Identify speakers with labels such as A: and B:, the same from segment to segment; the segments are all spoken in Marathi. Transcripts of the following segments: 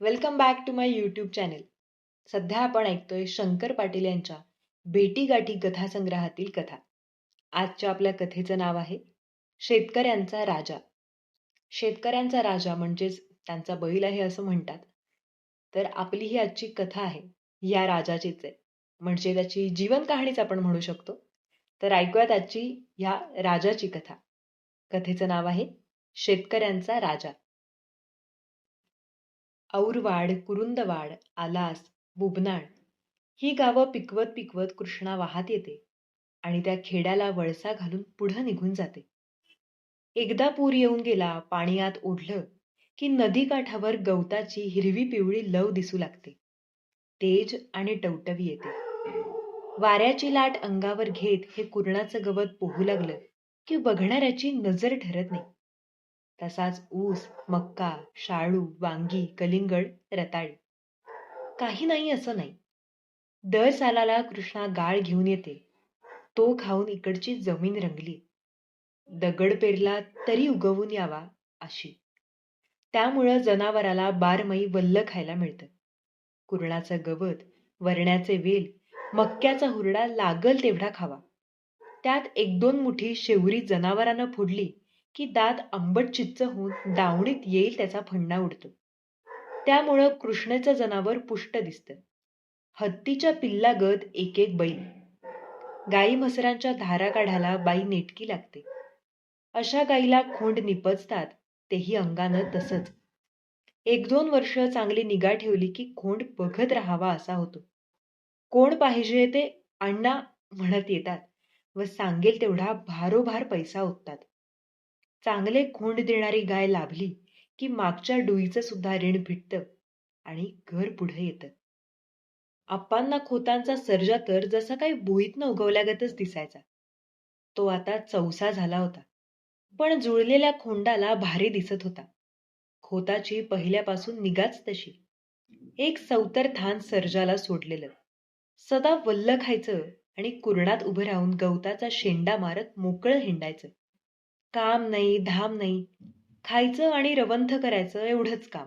A: Welcome back to my YouTube channel सध्या आपण ऐकतोय शंकर पाटील यांच्या भेटीगाठी कथासंग्रहातील कथा. आजच्या आपल्या कथेचं नाव आहे शेतकऱ्यांचा राजा. शेतकऱ्यांचा राजा म्हणजेच त्यांचा बैल आहे असं म्हणतात. तर आपली ही आजची कथा आहे या राजाचीच आहे. म्हणजे त्याची जीवन कहाणीच आपण म्हणू शकतो. तर ऐकूयात आजची ह्या राजाची कथा. कथेचं नाव आहे शेतकऱ्यांचा राजा. औरवाड कुरुंदवाड आलास बुबनाळ ही गावं पिकवत पिकवत कृष्णा वाहत येते आणि त्या खेड्याला वळसा घालून पुढं निघून जाते. एकदा पूर येऊन गेला पाणी आत ओढलं की नदीकाठावर गवताची हिरवी पिवळी लव दिसू लागते. तेज आणि टवटवी येते. वाऱ्याची लाट अंगावर घेत हे कुरणाचं गवत पोहू लागलं की बघणाऱ्याची नजर ठरत नाही. तसाच ऊस मक्का शाळू वांगी कलिंगड रताळी. काही नाही असं नाही. दर सालाला कृष्णा गाळ घेऊन येते. तो खाऊन इकडची जमीन रंगली. दगड पेरला तरी उगवून यावा अशी. त्यामुळं जनावराला बारमई वल्ल खायला मिळतं. कुरणाचं गवत वरण्याचे वेल मक्याचा हुरडा लागल तेवढा खावा. त्यात एक दोन मुठी शेवरी जनावरानं फोडली की दात आंबट चिच्च होऊन दावणीत येईल त्याचा फंडा उडतो. त्यामुळं कृष्णेचं जनावर पुष्ट दिसतं. हत्तीच्या पिल्लागत एक एक बैल. गाई म्हसरांच्या धारा काढायला बाई नेटकी लागते. अशा गाईला खोंड निपजतात तेही अंगानं तसंच. एक दोन वर्ष चांगली निगा ठेवली की खोंड बघत राहावा असा होतो. कोण पाहिजे ते अण्णा म्हणत येतात व सांगेल तेवढा भारोभार पैसा ओततात. चांगले खोंड देणारी गाय लाभली की मागच्या डोईचं सुद्धा ऋण फिटतं आणि घर पुढे येतं. आप्पांना खोतांचा सर्जा तर जसा काही भुईतनं उगवल्यागतच दिसायचा. तो आता चौसा झाला होता पण जुळलेल्या खोंडाला भारी दिसत होता. खोताची पहिल्यापासून निगाच तशी. एक सौतर थान सर्जाला सोडलेलं. सदा वल्ल खायचं आणि कुरणात उभं राहून गवताचा शेंडा मारत मोकळं हिंडायचं. काम नाही धाम नाही. खायचं आणि रवंथ करायचं एवढंच काम.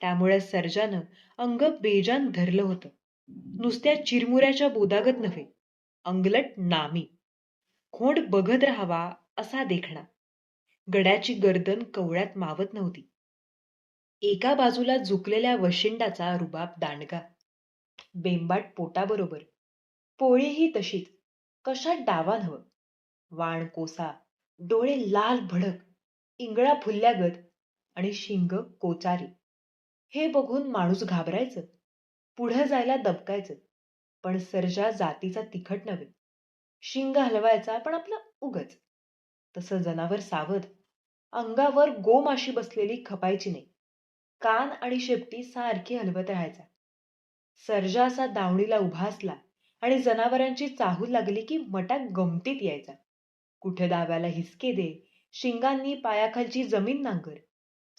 A: त्यामुळे सर्जानं अंग बेजान धरलं होतं. नुसत्या चिरमुऱ्याच्या बोदागत नव्हे अंगलट नामी. खोंड बघत राहावा असा देखणा. गड्याची गर्दन कवळ्यात मावत नव्हती. एका बाजूला झुकलेल्या वशिंडाचा रुबाब दांडगा. बेंबाट पोटाबरोबर. पोळीही तशीच. कशात डावा हवं वाण कोसा डोळे लाल भडक इंगळा फुलल्यागत आणि शिंग कोचारी. हे बघून माणूस घाबरायचं पुढं जायला दबकायचं पण सर्जा जातीचा तिखट नव्हे. शिंग हलवायचा पण आपलं उगच. तसं जनावर सावध अंगावर गोमाशी बसलेली खपायची नाही. कान आणि शेपटी सारखी हलवत राहायचा. सर्जा असा दावणीला उभा असला आणि जनावरांची चाहूल लागली की मटा गमतीत यायचा. कुठे दाव्याला हिसके दे शिंगांनी पायाखालची जमीन नांगर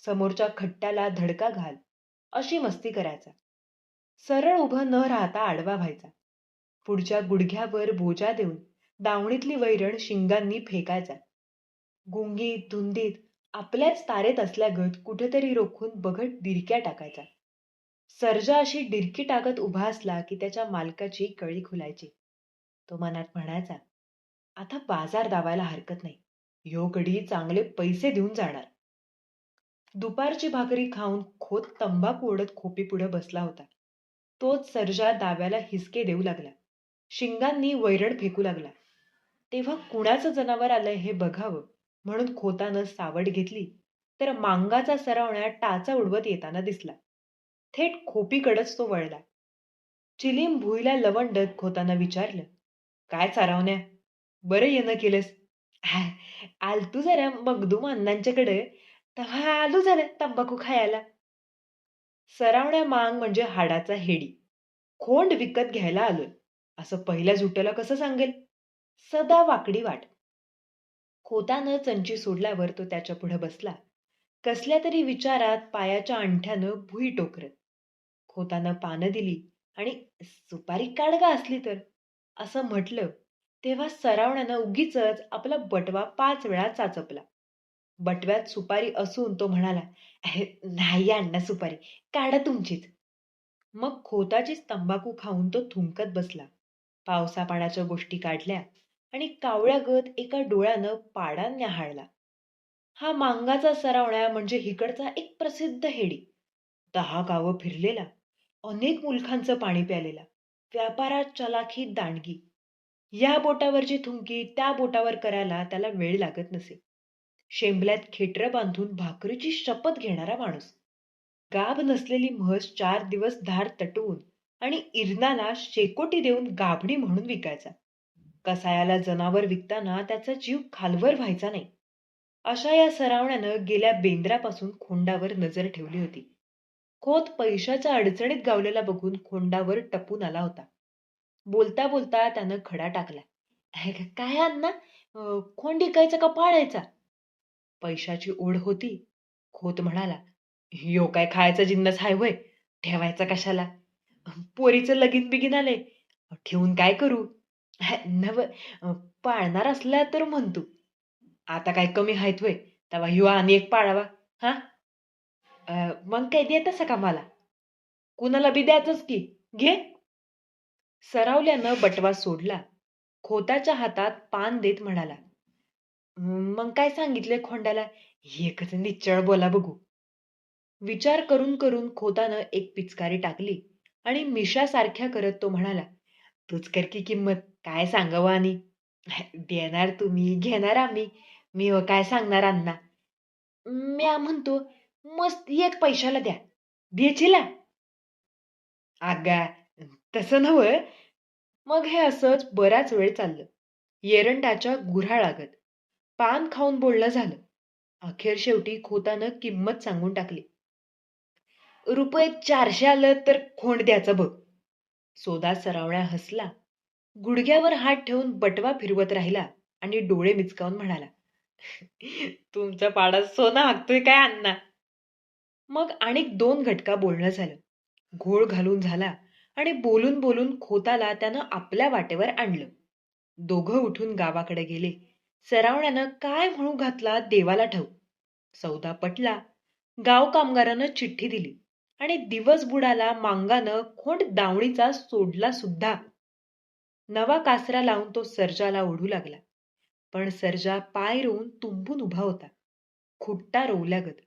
A: समोरच्या खट्ट्याला धडका घाल अशी मस्ती करायचा. सरळ उभं न राहता आडवा व्हायचा. पुढच्या गुडघ्यावर बोजा देऊन दावणीतली वैरण शिंगांनी फेकायचा. गुंगीत धुंदीत आपल्याच तारेत असल्यागत कुठेतरी रोखून बघत डिरक्या टाकायचा. सर्जा अशी डिरकी टाकत उभा असला की त्याच्या मालकाची कळी खुलायची. तो मनात म्हणायचा आता बाजार दावायला हरकत नाही. ह्यो कडी चांगले पैसे देऊन जाणार. दुपारची भाकरी खाऊन खोत तंबाखू ओढत खोपी पुढे बसला होता. तोच सर्जा दाव्याला हिसके देऊ लागला. शिंगांनी वैरण फेकू लागला. तेव्हा कुणाचं जनावर आलंय हे बघावं म्हणून खोतानं सावड घेतली तर मांगाचा सरावण्या टाचा उडवत येताना दिसला. थेट खोपीकडच तो वळला. चिलीम भुईला लवंडत खोतानं विचारलं काय चारावण्या? बरं येणं केलंस. आलतू जरा मगदूम अण्णांच्याकडे तेव्हा आलो झालं तंबाखू खायला. सरावण्या मांग म्हणजे हाडाचा हेडी. खोंड विकत घ्यायला आलोय. असं पहिल्या झुट्याला कसं सांगेल? सदा वाकडी वाट. खोतानं चंची सोडल्यावर तो त्याच्या पुढे बसला. कसल्या तरी विचारात पायाच्या अंगठ्यानं भुई टोकरत. खोतानं पानं दिली आणि सुपारी काढगा असली तर? असं म्हटलं तेव्हा सरावण्यानं उगीच आपला बटवा पाच वेळा चाचपला. बटव्यात सुपारी असून तो म्हणाला नाही अण्णा सुपारी काढा तुमचीच. मग खोताचीच तंबाखू खाऊन तो थुंकत बसला. पावसा पाण्याच्या गोष्टी काढल्या आणि कावळ्यागत एका डोळ्यानं पाडा न्याहाळला हा मांगाचा सरावण्या म्हणजे हिकडचा एक प्रसिद्ध हेडी. दहा गावं फिरलेला अनेक मुलखांचं पाणी प्यालेला व्यापारात चलाखी दांडगी या बोटावरची थुंकी त्या बोटावर करायला त्याला वेळ लागत नसे. शेंबल्यात खेटर बांधून भाकरीची शपथ घेणारा माणूस. गाभ नसलेली म्हस चार दिवस धार तटवून आणि इरनाला शेकोटी देऊन गाभणी म्हणून विकायचा. कसायाला जनावर विकताना त्याचा जीव खालवर व्हायचा नाही. अशा या सरावण्यानं गेल्या बेंद्रापासून खोंडावर नजर ठेवली होती. खोत पैशाच्या अडचणीत गावलेला बघून खोंडावर टपून आला होता. बोलता बोलता त्यानं खडा टाकला. काय अण्णा कोण डिकायचा का पाळायचा? पैशाची ओढ होती खोत म्हणाला. यो काय खायचा जिन्नस हाय होय? ठेवायचा कशाला? पोरीचं लगीन बिगीन आले ठेवून काय करू? नव पाळणार असला तर म्हणतो आता काय कमी हायत होय तेव्हा ह्यो आणि एक पाळावा हा? मग काय देतस का मला? कुणाला बी द्यायचंच की? घे. सरावल्यानं बटवा सोडला. खोताच्या हातात पान देत म्हणाला मग काय सांगितले खोंडाला? एकच निच्चळ बोला बघू. विचार करून करून खोतानं एक पिचकारी टाकली आणि मिशासारख्या करत तो म्हणाला तूच कर की किंमत काय सांगावं आणि? देणार तुम्ही घेणार आम्ही. मी हो काय सांगणार अण्णा? म्या म्हणतो मस्त एक पैशाला द्या. द्यायचीला आगा तसं नव्हय मग हे असंच बराच वेळ चाललं. येरंडाच्या गुऱ्हाळागत पान खाऊन बोलणं झालं. अखेर शेवटी खोतानं किंमत सांगून टाकली. रुपये चारशे आलं तर खोंड द्याचं बघ. सोदा सरावण्या हसला. गुडघ्यावर हात ठेवून बटवा फिरवत राहिला आणि डोळे मिचकावून म्हणाला तुमच्या पाडात सोनं हाकतोय काय अण्णा? मग आणि दोन घटका बोलणं झालं. घोळ घालून झाला. आणि बोलून बोलून खोताला त्यानं आपल्या वाटेवर आणलं. दोघं उठून गावाकडे गेले. सरावण्यानं काय म्हणू घातला देवाला ठेव सौदा पटला. गाव कामगारानं चिठ्ठी दिली. आणि दिवस बुडाला मांगानं खोंड दावणीचा सोडला सुद्धा. नवा कासरा लावून तो सर्जाला ओढू लागला. पण सर्जा पाय रोवून तुंबून उभा होता. खुट्टा रोवल्यागत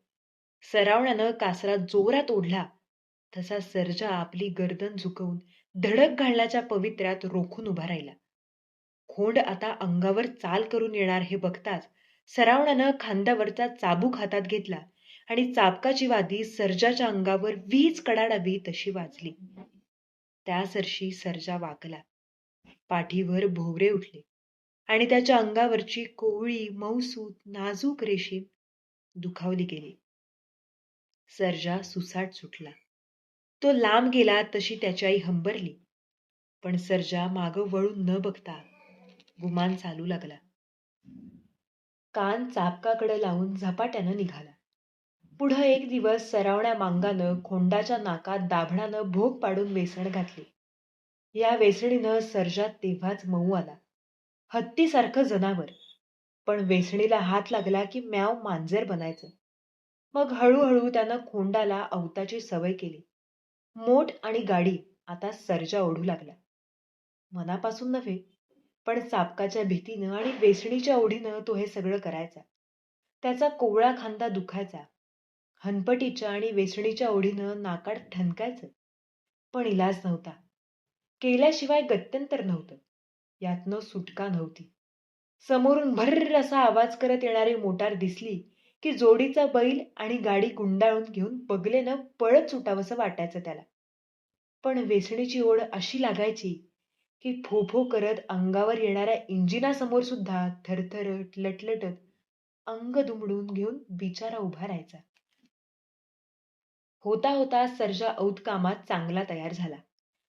A: सरावण्यानं कासरा जोरात ओढला. तसा सर्जा आपली गर्दन झुकवून धडक घालण्याच्या पवित्र्यात रोखून उभा राहिला. खोंड आता अंगावर चाल करून येणार हे बघताच सरावणानं खांद्यावरचा चाबूक हातात घेतला आणि चाबकाची वादी सर्जाच्या अंगावर वीज कडाडावी तशी वाजली. त्या सरशी सर्जा वाकला. पाठीवर भोवरे उठले आणि त्याच्या अंगावरची कोवळी मौसूत नाजूक रेशीम दुखावली गेली. सर्जा सुसाट सुटला. तो लांब गेला तशी त्याची आई हंबरली. पण सर्जा माग वळून न बघता गुमान चालू लागला. कान चापकाकडे लावून झपाट्यानं निघाला. पुढं एक दिवस सरावण्या मांगानं खोंडाच्या नाकात दाभणानं भोग पाडून वेसण घातली. या वेसणीनं सर्जात तेव्हाच मऊ आला. हत्तीसारखं जनावर. पण वेसणीला हात लागला की म्याव मांजर बनायचं. मग हळूहळू त्यानं खोंडाला अवताची सवय केली. मोठ आणि गाडी आता सर्जा ओढू लागला मनापासून नव्हे पण चापकाच्या भीतीनं आणि वेसणीच्या ओढीनं तो हे सगळं करायचा. त्याचा कोवळा खांदा दुखायचा. हनपटीच्या आणि वेसणीच्या ओढीनं नाकाड ठणकायचं. पण इलाज नव्हता. केल्याशिवाय गत्यंतर नव्हतं. यातनं सुटका नव्हती. समोरून भर्र असा आवाज करत येणारी मोटार दिसली की जोडीचा बैल आणि गाडी गुंडाळून घेऊन बगलेनं पळत सुटावंसं वाटायचं त्याला. पण वेसणीची ओढ अशी लागायची की फोफो करत अंगावर येणाऱ्या इंजिनासमोर सुद्धा थरथरट लटलटत अंग दुमडून घेऊन बिचारा उभा राहायचा. होता होता सर्जा औत कामात चांगला तयार झाला.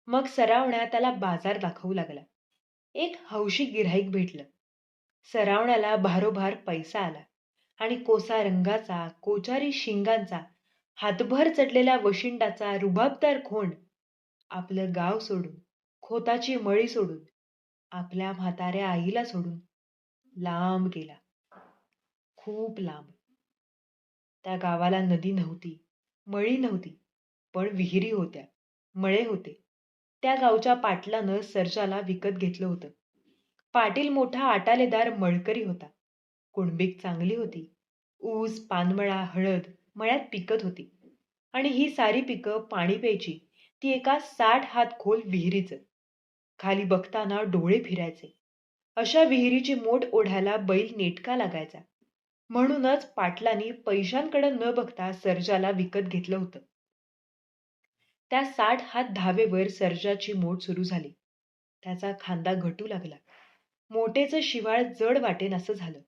A: मग सरावण्या त्याला बाजार दाखवू लागला. एक हौशी गिऱ्हाईक भेटलं. सरावण्याला भारोभार पैसा आला. आणि कोसा रंगाचा कोचारी शिंगांचा हातभर चढलेल्या वशिंडाचा रुबाबदार खोंड आपलं गाव सोडून खोताची मळी सोडून आपल्या म्हाताऱ्या आईला सोडून लांब गेला. खूप लांब. त्या गावाला नदी नव्हती मळी नव्हती पण विहिरी होत्या मळे होते. त्या गावच्या पाटलानं सर्जाला विकत घेतलं होतं. पाटील मोठा आटालेदार मळकरी होता. कुणबीक चांगली होती. ऊस पानमळा हळद मळ्यात पिकत होती. आणि ही सारी पिकं पाणी प्यायची. ती एका साठ हात खोल विहिरीच. खाली बघताना डोळे फिरायचे. अशा विहिरीची मोठ ओढायला बैल नेटका लागायचा. म्हणूनच पाटलांनी पैशांकडे न बघता सर्जाला विकत घेतलं होतं. त्या साठ हात धावेवर सर्जाची मोठ सुरू झाली. त्याचा खांदा घटू लागला. मोटेचं शिवाळ जड वाटेन असं झालं.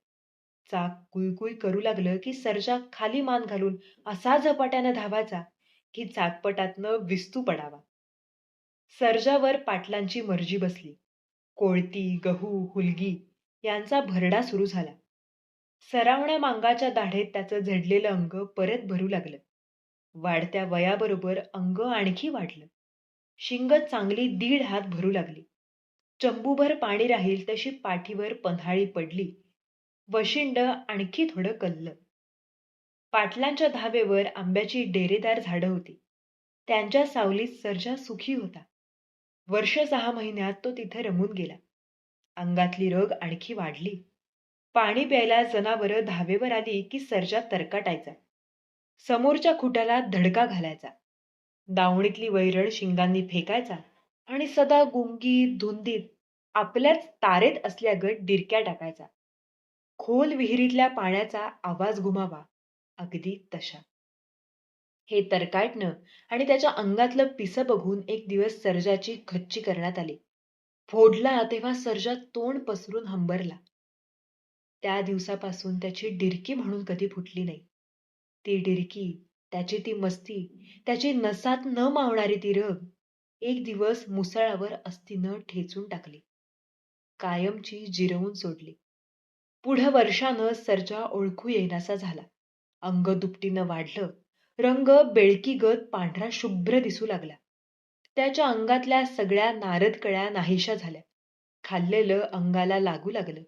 A: चाक कुईकुई करू लागलं की सर्जा खाली मान घालून असा झपाट्यानं धावायचा की चाकपटातनं विस्तू पडावा. सर्जावर पाटलांची मर्जी बसली. कोळती गहू हुलगी यांचा भरडा सुरू झाला. सरावण्या मांगाच्या दाढेत त्याचं झडलेलं अंग परत भरू लागलं. वाढत्या वयाबरोबर अंग आणखी वाढलं. शिंग चांगली दीड हात भरू लागली. चंबूभर पाणी राहील तशी पाठीवर पन्हाळी पडली. वशिंड आणखी थोडं कल्लं. पाटलांच्या धावेवर आंब्याची डेरेदार झाडं होती. त्यांच्या सावलीत सर्जा सुखी होता. वर्ष सहा महिन्यात तो तिथे रमून गेला. अंगातली रग आणखी वाढली. पाणी प्यायला जनावरं धावेवर आली की सर्जा तरकाटायचा. समोरच्या खुट्याला धडका घालायचा. दावणीतली वैरळ शिंगांनी फेकायचा आणि सदा गुंगीत धुंदीत आपल्याच तारेत असल्यागत डिरक्या टाकायचा. खोल विहिरीतल्या पाण्याचा आवाज घुमावा अगदी तशा. हे तरकाटणं आणि त्याच्या अंगातलं पिसं बघून एक दिवस सर्जाची खच्ची करण्यात आली. फोडला तेव्हा सर्जा तोंड पसरून हंबरला. त्या दिवसापासून त्याची डिरकी म्हणून कधी फुटली नाही. ती डिरकी त्याची ती मस्ती त्याची नसात न मावणारी ती रग एक दिवस मुसळावर अस्तीनं ठेचून टाकली. कायमची जिरवून सोडली. पुढं वर्षानं सर्जा ओळखू येईनासा झाला. अंग दुपटीनं वाढलं. रंग बेळकीगत पांढरा शुभ्र दिसू लागला. त्याच्या अंगातल्या सगळ्या नारद कळ्या नाहीशा झाल्या. खाल्लेलं अंगाला लागू लागलं.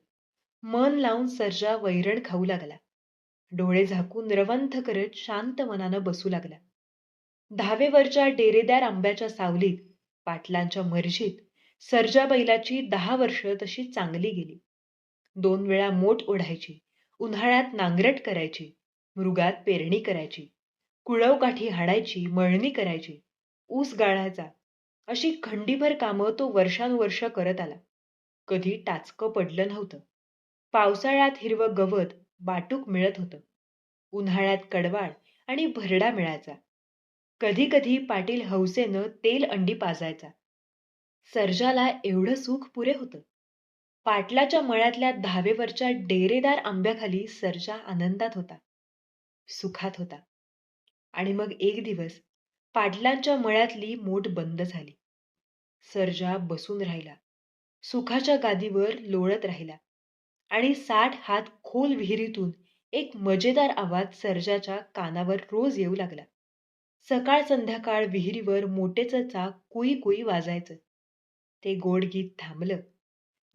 A: मन लावून सर्जा वैरण खाऊ लागला. डोळे झाकून रवंथ करत शांत मनानं बसू लागला. दहावेवरच्या डेरेदार आंब्याच्या सावलीत पाटलांच्या मर्जीत सर्जा बैलाची दहा वर्ष तशी चांगली गेली. दोन वेळा मोठ ओढायची उन्हाळ्यात नांगरट करायची मृगात पेरणी करायची कुळवकाठी हाडायची मळणी करायची ऊस गाळायचा अशी खंडीभर कामं तो वर्षानुवर्ष करत आला. कधी टाचकं पडलं नव्हतं. पावसाळ्यात हिरवं गवत बाटूक मिळत होतं. उन्हाळ्यात कडवाळ आणि भरडा मिळायचा. कधी कधी पाटील हौसेनं तेल अंडी पाजायचा. सर्जाला एवढं सुख पुरे होतं. पाटलाच्या मळ्यातल्या दहावेवरच्या डेरेदार आंब्याखाली सर्जा आनंदात होता सुखात होता. आणि मग एक दिवस पाटलांच्या मळ्यातली मोठ बंद झाली. सर्जा बसून राहिला सुखाच्या गादीवर लोळत राहिला आणि साठ हात खोल विहिरीतून एक मजेदार आवाज सर्जाच्या कानावर रोज येऊ लागला. सकाळ संध्याकाळ विहिरीवर मोठेच चाक कुई कुई वाजायचं. ते गोड गीत थांबलं.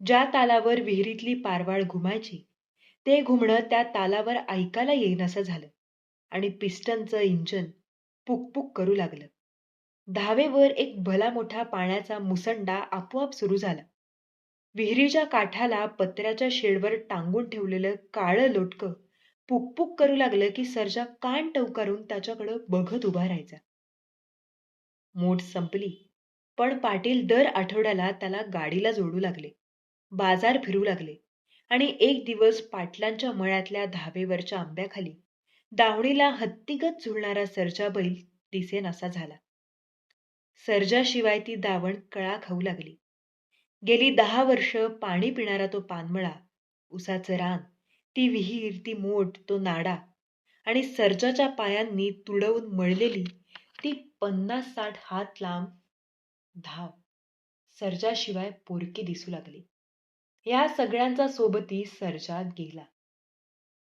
A: ज्या तालावर विहिरीतली पारवाळ घुमायची ते घुमणं त्या तालावर ऐकायला येईनसं झालं आणि पिस्टनचं इंजन पुकपुक करू लागलं. धावेवर एक भला मोठा पाण्याचा मुसंडा आपोआप सुरू झाला. विहिरीच्या काठाला पत्र्याच्या शेडवर टांगून ठेवलेलं काळं लोटकं पुकपुक करू लागलं की सर्जा कान टवकारून त्याच्याकडं बघत उभा राहायचा. मोठ संपली पण पाटील दर आठवड्याला त्याला गाडीला जोडू लागले. बाजार फिरू लागले. आणि एक दिवस पाटलांच्या मळ्यातल्या धावेवरच्या आंब्याखाली दावणीला हत्तीगत झुलणारा सर्जा बैल दिसेन असा झाला. सर्जाशिवाय ती दावण कळा खाऊ लागली. गेली दहा वर्ष पाणी पिणारा तो पानमळा उसाचं रान ती विहीर ती मोठ तो नाडा आणि सर्जाच्या पायांनी तुडवून मळलेली ती पन्नास साठ हात लांब धाव सर्जाशिवाय पोरकी दिसू लागली. या सगळ्यांचा सोबती सर्जात गेला.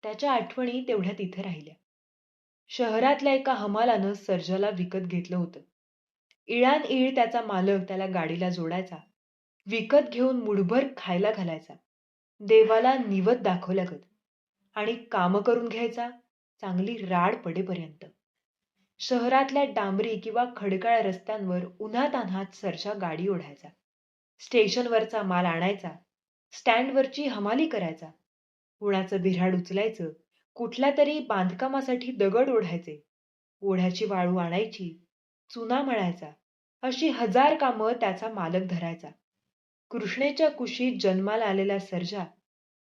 A: त्याच्या आठवणी तेवढ्या तिथे राहिल्या. शहरातल्या एका हमालानं सर्जाला विकत घेतलं होतं. इळान इळ त्याचा मालक त्याला गाडीला जोडायचा विकत घेऊन मुठभर खायला घालायचा देवाला निवत दाखवल्यागत आणि कामं करून घ्यायचा चांगली राड पडेपर्यंत. शहरातल्या डांबरी किंवा खडकाळ रस्त्यांवर उन्हातान्हात सरशा गाडी ओढायचा. स्टेशनवरचा माल आणायचा स्टँडवरची हमाली करायचा. कुणाचं बिऱ्हाड उचलायचं. कुठल्या तरी बांधकामासाठी दगड ओढायचे. ओढ्याची वाळू आणायची. चुना मळायचा. अशी हजार कामं त्याचा मालक धरायचा. कृष्णेच्या कुशीत जन्माला आलेला सर्जा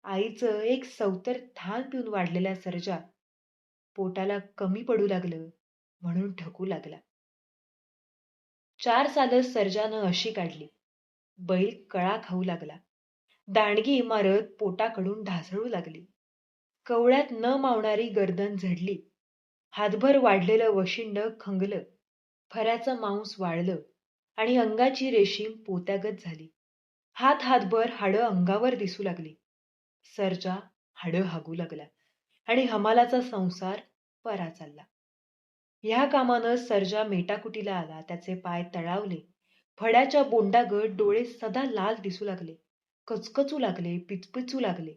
A: आईचं एक सौतर थान पिऊन वाढलेला सर्जा पोटाला कमी पडू लागलं म्हणून ठकू लागला. चार सालं सर्जानं अशी काढली. बैल कळा खाऊ लागला. दांडगी इमारत पोटाकडून ढासळू लागली. कवळ्यात न मावणारी गर्दन झडली. हातभर वाढलेलं वशिंड खंगलं. फऱ्याचं मांस वाळलं आणि अंगाची रेशीम पोत्यागत झाली. हात हातभर हाडं अंगावर दिसू लागली. सरजा हाडं हागू लागला आणि हमालाचा संसार परा चालला. ह्या कामानं सरजा मेटाकुटीला आला. त्याचे पाय तळावले. फड्याच्या बोंडागत डोळे सदा लाल दिसू लागले. कचकचू लागले पिचपिचू लागले.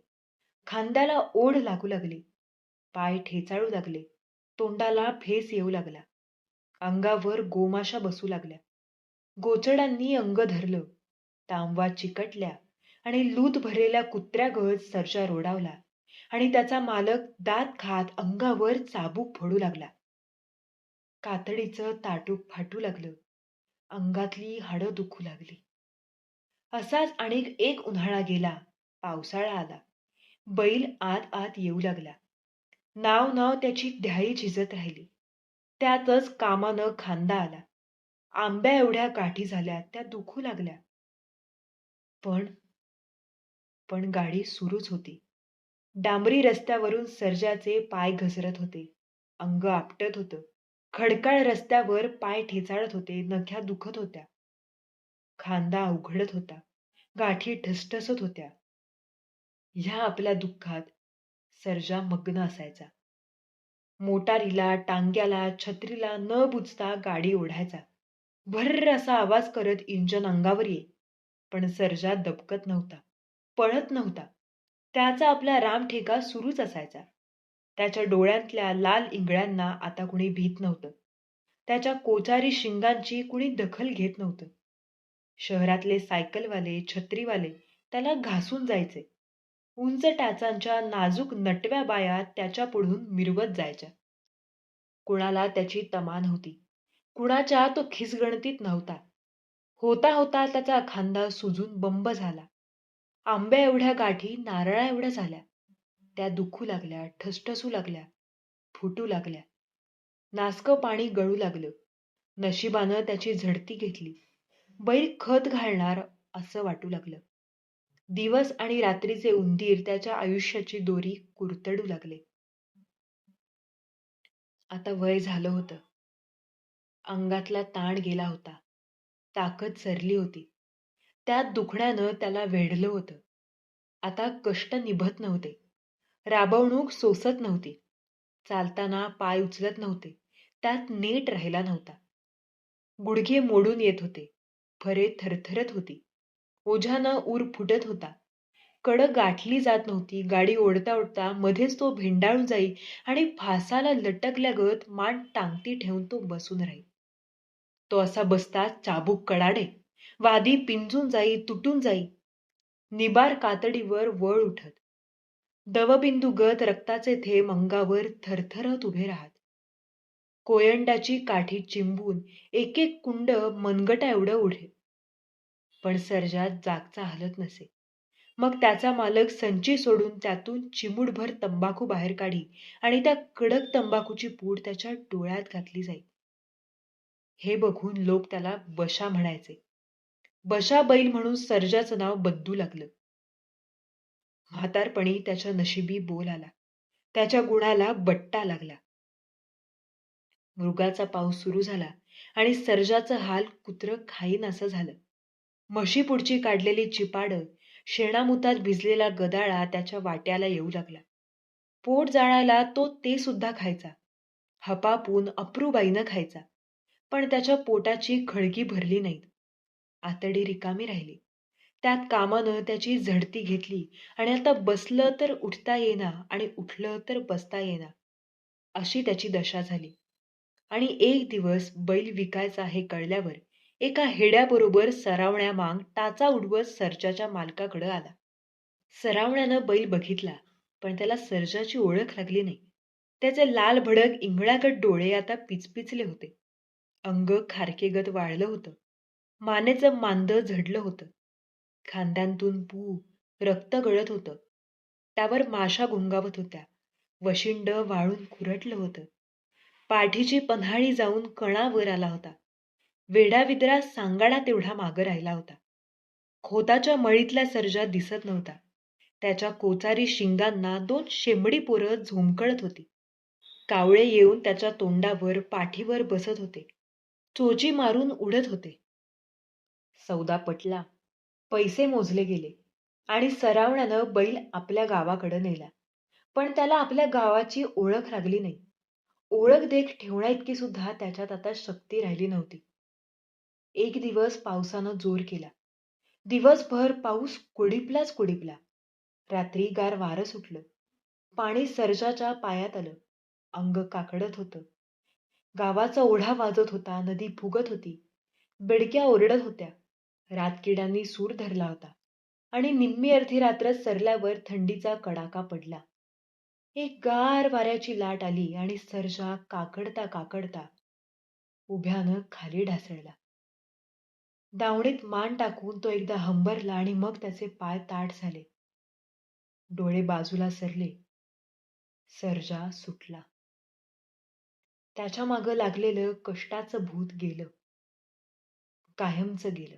A: खांद्याला ओढ लागू लागली. पाय ठेचाळू लागले. तोंडाला फेस येऊ लागला. अंगावर गोमाशा बसू लागल्या. गोचडांनी अंग धरलं. तांबवा चिकटल्या आणि लूत भरलेल्या कुत्र्यागत सर्जा रोडावला आणि त्याचा मालक दात खात अंगावर चाबूक फोडू लागला. कातडीचं ताटूक फाटू लागलं. अंगातली हाडं दुखू लागली. असाच आणि एक उन्हाळा गेला. पावसाळा आला. बैल आत आत येऊ लागला. नाव नाव त्याची ध्याई झिजत राहिली. त्यातच कामानं खांदा आला. आंब्या एवढ्या गाठी झाल्या त्या दुखू लागल्या. पण पण गाडी सुरूच होती. डांबरी रस्त्यावरून सर्जाचे पाय घसरत होते. अंग आपटत होतं. खडकाळ रस्त्यावर पाय ठेचाळत होते नख्या दुखत होत्या. खांदा उघडत होता. गाठी ठसठसत होत्या. ह्या आपल्या दुःखात सर्जा मग्न असायचा. मोटारीला टांग्याला छत्रीला न बुजता गाडी ओढायचा. भर्र असा आवाज करत इंजन अंगावर ये. पण सर्जा दबकत नव्हता पळत नव्हता. त्याचा आपला रामठेका सुरूच असायचा. त्याच्या डोळ्यातल्या लाल इंगळ्यांना आता कुणी भीत नव्हतं. त्याच्या कोचारी शिंगांची कुणी दखल घेत नव्हतं. शहरातले सायकलवाले छत्रीवाले त्याला घासून जायचे. उंच टाचांच्या नाजूक नटव्या बाया त्याच्या पुढून मिरवत जायच्या. कुणाला त्याची तमा नव्हती कुणाच्या तो खिसगणतीत नव्हता. होता होता त्याचा खांदा सुजून बंब झाला. आंब्या एवढ्या गाठी नारळा एवढ्या झाल्या. त्या दुखू लागल्या ठसठसू लागल्या फुटू लागल्या. नासकं पाणी गळू लागलं. नशिबानं त्याची झडती घेतली. बैल खत घालणार असं वाटू लागलं. दिवस आणि रात्रीचे उंदीर त्याच्या आयुष्याची दोरी कुरतडू लागले. आता वय झालं होतं. अंगातला ताण गेला होता. ताकद सरली होती. त्यात दुखण्यानं त्याला वेढलं होतं. आता कष्ट निभत नव्हते. राबवणूक सोसत नव्हती. चालताना पाय उचलत नव्हते. त्यात नेट राहिला नव्हता. गुडघे मोडून येत होते. फरे थरथरत होती. ओझ्यानं ऊर फुटत होता. कड गाठली जात नव्हती. गाडी ओढता ओढता मध्येच तो भेंडाळून जाई आणि फासाला लटकल्यागत मान टांगती ठेवून तो बसून राही. तो असा बसता चाबूक कडाडे. वादी पिंजून जाई तुटून जाई. निबार कातडीवर वळ उठत. दवबिंदूगत रक्ताचे थेंब अंगावर थरथरत उभे राहत. कोयंडाची काठी चिंबून एक एक कुंड मनगटा एवढं उडे पण सर्जात जागचा हलत नसे. मग त्याचा मालक संची सोडून त्यातून चिमुडभर तंबाखू बाहेर काढी आणि त्या कडक तंबाखूची पूड त्याच्या डोळ्यात घातली जाई. हे बघून लोक त्याला बशा म्हणायचे. बशा बैल म्हणून सर्जाचं नाव बद्दू लागलं. म्हातारपणी त्याच्या नशिबी बोल आला. त्याच्या गुणाला बट्टा लागला. मृगाचा पाऊस सुरू झाला आणि सर्जाचं हाल कुत्र खाईन असं झालं. म्हशी पुढची काढलेली चिपाडं शेणामुतात भिजलेला गदाळा त्याच्या वाट्याला येऊ लागला. पोट जाळायला तो ते सुद्धा खायचा. हपापून अप्रूबाईनं खायचा. पण त्याच्या पोटाची खळगी भरली नाहीत. आतडी रिकामी राहिली. त्यात कामानं त्याची झडती घेतली आणि आता बसलं तर उठता येईना आणि उठलं तर बसता येईना. अशी त्याची दशा झाली. आणि एक दिवस बैल विकायचा हे कळल्यावर एका हेड्याबरोबर सरावण्यामाग टाचा उडवत सर्जाच्या मालकाकडे आला. सरावण्यानं बैल बघितला पण त्याला सर्जाची ओळख लागली नाही. त्याचे लाल भडक इंगळागत डोळे आता पिचपिचले होते. अंग खारकेगत वाळलं होतं. मानेचं मांद झडलं होतं. खांद्यांतून पू रक्त गळत होतं. त्यावर माशा गुंगावत होत्या. वशिंड वाळून खुरटलं होतं. पाठीची पन्हाळी जाऊन कणावर आला होता. वेडाविद्रा सांगाडा तेवढा मागं राहिला होता. खोताच्या मळीतल्या सर्जा दिसत नव्हता. त्याच्या कोचारी शिंगांना दोन शेंबडी पोरं झोमकळत होती. कावळे येऊन त्याच्या तोंडावर पाठीवर बसत होते. चोची मारून उडत होते. सौदा पटला. पैसे मोजले गेले. आणि सरावण्यानं बैल आपल्या गावाकडे नेला. पण त्याला आपल्या गावाची ओळख लागली नाही. ओळख देख ठेवण्या इतकी सुद्धा त्याच्यात आता शक्ती राहिली नव्हती. एक दिवस पावसानं जोर केला. दिवसभर पाऊस कुडीपलाच कुडीपला. रात्री गार वारं सुटलं. पाणी सर्जाच्या पायात आलं. अंग काकडत होतं. गावाचा ओढा वाजत होता नदी फुगत होती. बेडक्या ओरडत होत्या. रातकिड्यांनी सूर धरला होता. आणि निम्मी अर्धी रात्र सरल्यावर थंडीचा कडाका पडला. एक गार वाऱ्याची लाट आली आणि सर्जा काकडता काकडता उभ्यानं खाली ढासळला. दावणीत मान टाकून तो एकदा हंबरला आणि मग त्याचे पाय ताट झाले. डोळे बाजूला सरले. सर्जा सुटला. त्याच्या मागं लागलेलं कष्टाचं भूत गेलं. कायमचं गेलं.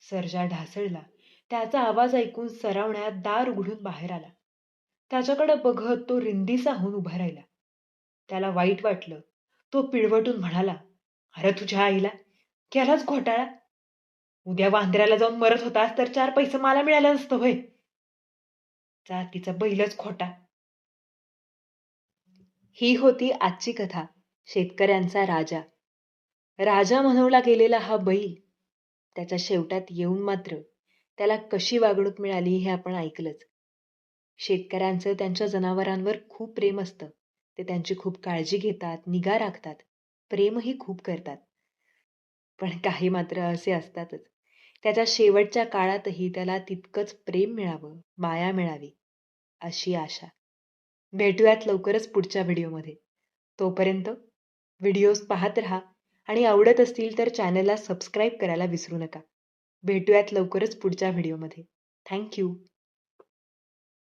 A: सर्जा ढासळला. त्याचा आवाज ऐकून सरावण्यात दार उघडून बाहेर आला. त्याच्याकडे बघत तो रिंदीसा होऊन उभा राहिला. त्याला वाईट वाटलं. तो पिळवटून म्हणाला अरे तुझ्या आईला केलाच घोटाळा. उद्या वांद्र्याला जाऊन मरत होतास तर चार पैसे मला मिळालं नसतं होय जातीचा बैलच खोटा. ही होती आजची कथा शेतकऱ्यांचा राजा. राजा म्हणवला गेलेला हा बैल त्याच्या शेवटात येऊन मात्र त्याला कशी वागणूक मिळाली हे आपण ऐकलंच. शेतकऱ्यांचं त्यांच्या जनावरांवर खूप प्रेम असतं. ते त्यांची खूप काळजी घेतात निगा राखतात. प्रेमही खूप करतात. पण काही मात्र असे असतातच. त्याच्या शेवटच्या काळातही त्याला तितकंच प्रेम मिळावं माया मिळावी अशी आशा. भेटूयात लवकरच पुढच्या व्हिडिओमध्ये. तोपर्यंत व्हिडिओज पाहत राहा आणि आवडत असतील तर चॅनलला सबस्क्राईब करायला विसरू नका. भेटूयात लवकरच पुढच्या व्हिडिओमध्ये. थँक्यू.